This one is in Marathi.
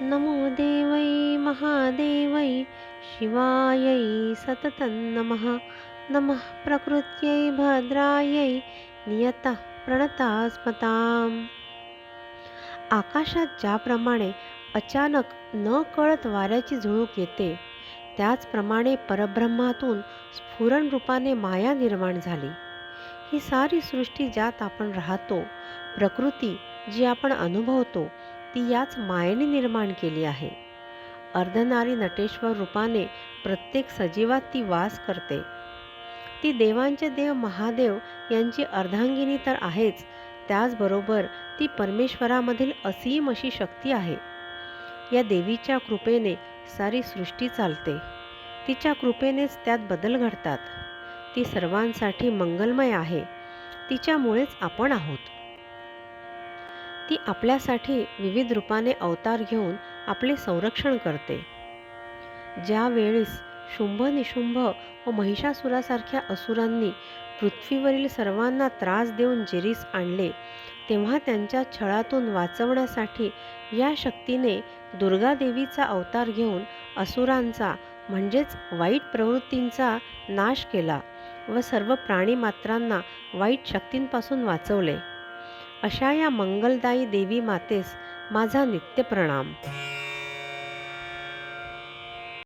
नमो देवै महादेवै शिवायै सततं नमः। नमः प्रकृत्यै भद्रायै नियतः प्रणतास्मताम्। आकाशात ज्याप्रमाणे अचानक न कळत वाऱ्याची झुळूक येते त्याचप्रमाणे परब्रह्मातून स्फुरण रूपाने माया निर्माण झाली. ही सारी सृष्टी ज्यात आपण राहतो प्रकृती जी आपण अनुभवतो ती याच मायेने निर्माण केली आहे. अर्धनारी नटेश्वर रूपाने प्रत्येक सजीवात ती वास करते. ती देवांचे देव महादेव यांची अर्धांगिनी तर आहेच त्याचबरोबर ती परमेश्वरामधील असीम अशी शक्ती आहे. या देवीच्या कृपेने सारी सृष्टी चालते. तिच्या कृपेनेच त्यात बदल घडतात. ती सर्वांसाठी मंगलमय आहे. तिच्यामुळेच आपण आहोत. ती आपल्यासाठी विविध रूपाने अवतार घेऊन आपले संरक्षण करते. ज्या वेळेस शुंभ निशुंभ व महिषासुरासारख्या असुरांनी पृथ्वीवरील सर्वांना त्रास देऊन जिरीस आणले तेव्हा त्यांच्या छळातून वाचवण्यासाठी या शक्तीने दुर्गादेवीचा अवतार घेऊन असुरांचा म्हणजेच वाईट प्रवृत्तींचा नाश केला व सर्व प्राणीमात्रांना वाईट शक्तींपासून वाचवले. अशा या मंगलदायी देवी मातेस माझा नित्य प्रणाम.